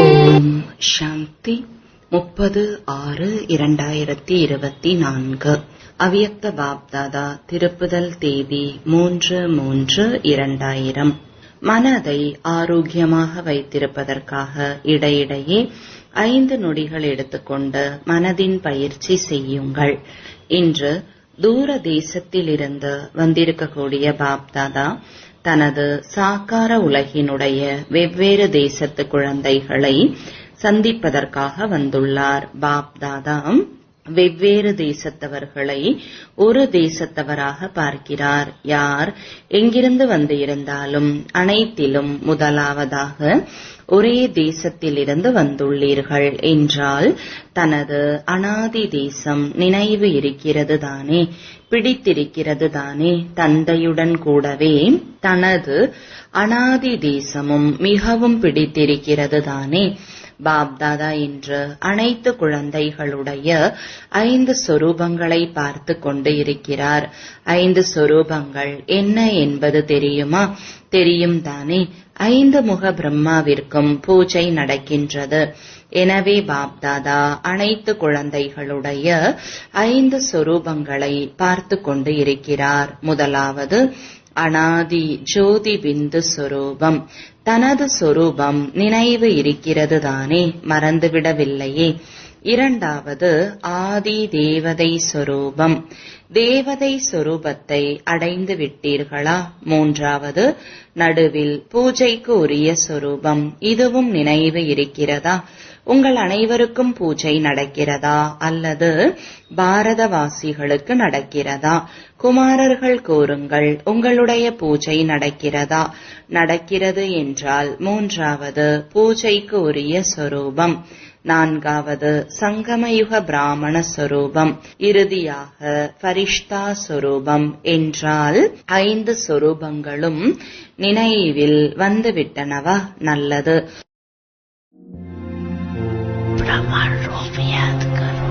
ஓம் சாந்தி. முப்பது ஆறு இரண்டாயிரத்தி இருபத்தி நான்கு. அவியக்த பாப்தாதா திருப்புதல் தேதி மூன்று மூன்று இரண்டாயிரம். மனதை ஆரோக்கியமாக வைத்திருப்பதற்காக இடையிடையே ஐந்து நொடிகள் எடுத்துக்கொண்டு மனதின் பயிற்சி செய்யுங்கள். இன்று தூர தேசத்திலிருந்து வந்திருக்கக்கூடிய பாப்தாதா தனது சாக்கார உலகினுடைய வெவ்வேறு தேசத்து குழந்தைகளை சந்திப்பதற்காக வந்துள்ளார். பாப் தாதா வெவ்வேறு தேசத்தவர்களை ஒரு தேசத்தவராக பார்க்கிறார். யார் எங்கிருந்து வந்து இருந்தாலும் அனைத்திலும் முதலாவதாக ஒரே தேசத்திலிருந்து வந்துள்ளீர்கள் என்றால் தனது அனாதி தேசம் நினைவு இருக்கிறது தானே பிடித்திருக்கிறது தானே தந்தையுடன் கூடவே தனது அனாதி தேசமும் மிகவும் பிடித்திருக்கிறது தானே பாப்தாதா என்று அனைத்து குழந்தைகளுடைய ஐந்து சொரூபங்களை பார்த்து கொண்டு இருக்கிறார். ஐந்து சொரூபங்கள் என்ன என்பது தெரியுமா? தெரியும் தானே ஐந்து முக பிரம்மாவிற்கும் பூஜை நடக்கின்றது. எனவே பாப்தாதா அனைத்து குழந்தைகளுடைய ஐந்து சொரூபங்களை பார்த்து கொண்டு இருக்கிறார். முதலாவது அனாதி ஜோதி பிந்து சொரூபம். தனது சொரூபம் நினைவு இருக்கிறது தானே மறந்துவிடவில்லையே. இரண்டாவது ஆதி தேவதை சொரூபம். தேவதை சொரூபத்தை அடைந்து விட்டீர்களா? மூன்றாவது நடுவில் பூஜைக்கு உரிய சொரூபம். இதுவும் நினைவு இருக்கிறதா? உங்கள் அனைவருக்கும் பூஜை நடக்கிறதா? அல்லது பாரதவாசிகளுக்கு நடக்கிறதா? குமாரர்கள் கூறுங்கள் உங்களுடைய பூஜை நடக்கிறதா? நடக்கிறது என்றால் மூன்றாவது பூஜைக்கு உரிய சொரூபம். நான்காவது சங்கமயுக பிராமண சொரூபம். இறுதியாக பரிஷ்தா சொரூபம் என்றால் ஐந்து சொரூபங்களும் நினைவில் வந்துவிட்டனவா? நல்லது. प्रमाण रूप याद करो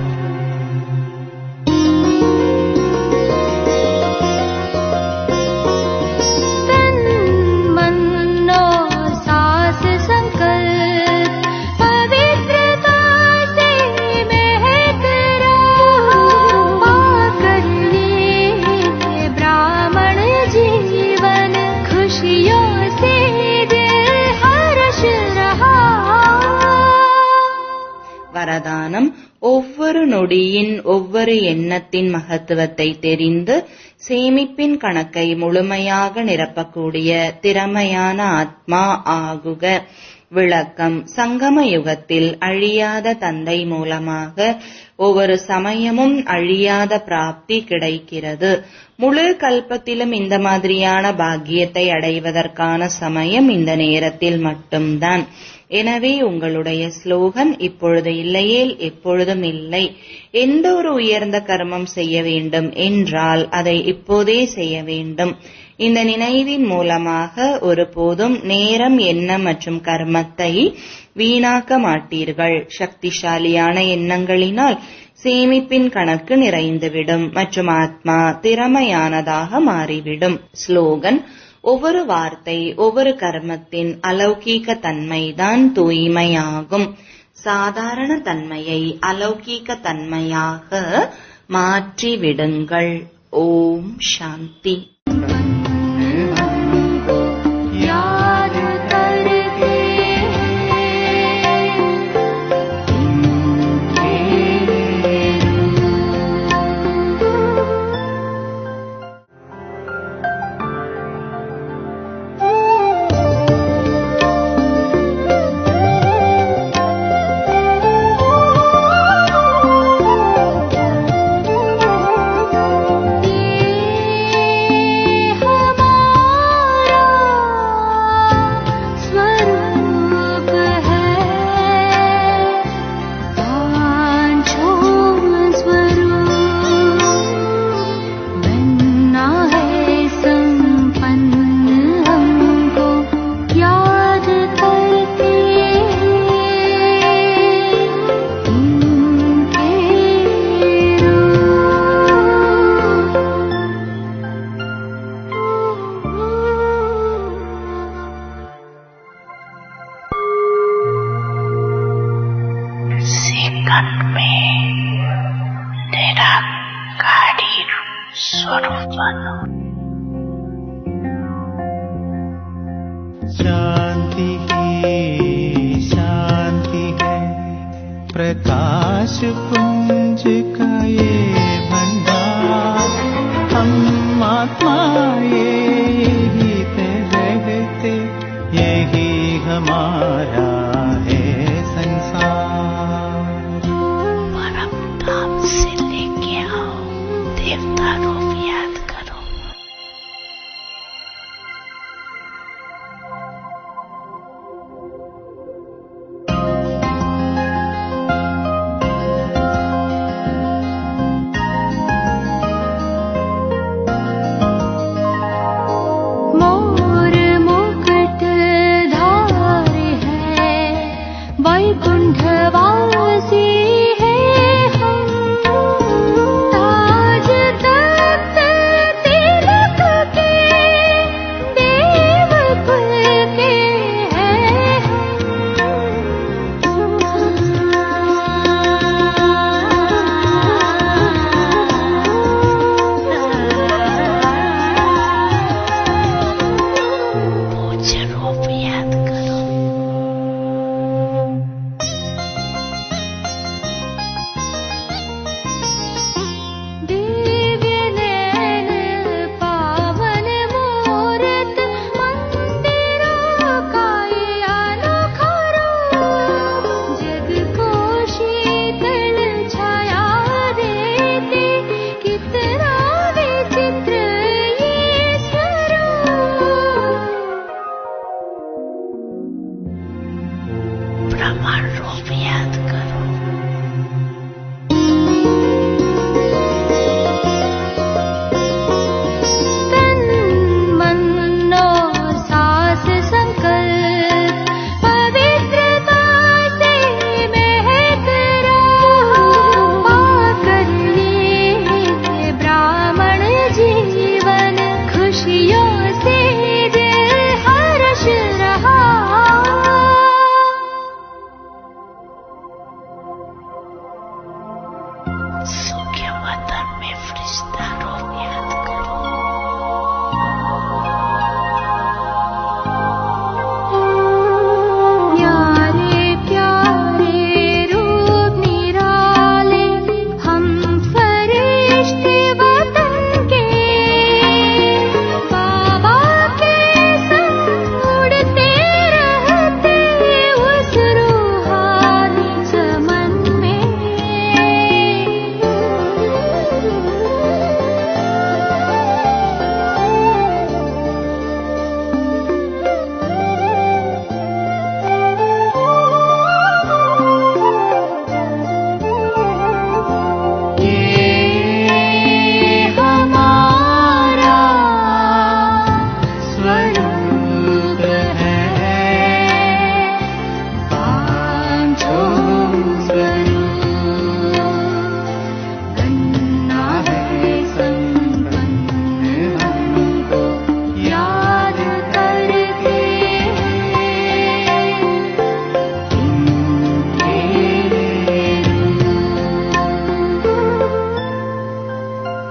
வரதானம் ஒவ்வொரு நொடியின் ஒவ்வொரு எண்ணத்தின் மகத்துவத்தை தெரிந்து சேமிப்பின் கணக்கை முழுமையாக நிரப்பக்கூடிய திறமையான ஆத்மா ஆகுக. விளக்கம் சங்கம யுகத்தில் அழியாத தந்தை மூலமாக ஒவ்வொரு சமயமும் அழியாத பிராப்தி கிடைக்கிறது. முழு கல்பத்திலும் இந்த மாதிரியான பாக்கியத்தை அடைவதற்கான சமயம் இந்த நேரத்தில் மட்டும்தான். எனவே உங்களுடைய ஸ்லோகன் இப்பொழுது இல்லையேல் எப்பொழுதும் இல்லை. எந்த ஒரு உயர்ந்த கர்மம் செய்ய வேண்டும் என்றால் அதை இப்போதே செய்ய வேண்டும். இந்த நினைவின் மூலமாக ஒருபோதும் நேரம் எண்ணம் மற்றும் கர்மத்தை வீணாக்க மாட்டீர்கள். சக்திசாலியான எண்ணங்களினால் சேமிப்பின் கணக்கு நிறைந்துவிடும் மற்றும் ஆத்மா திறமையானதாக மாறிவிடும். ஸ்லோகன் ஒவ்வொரு வார்த்தை ஒவ்வொரு கர்மத்தின் அலௌகீக தன்மைதான் தூய்மையாகும். சாதாரண தன்மையை அலௌகீக தன்மையாக மாற்றி விடுங்கள் ஓம் சாந்தி. में स्वरूप बनो शांति की शांति है प्रकाश पुन Tarot Fiat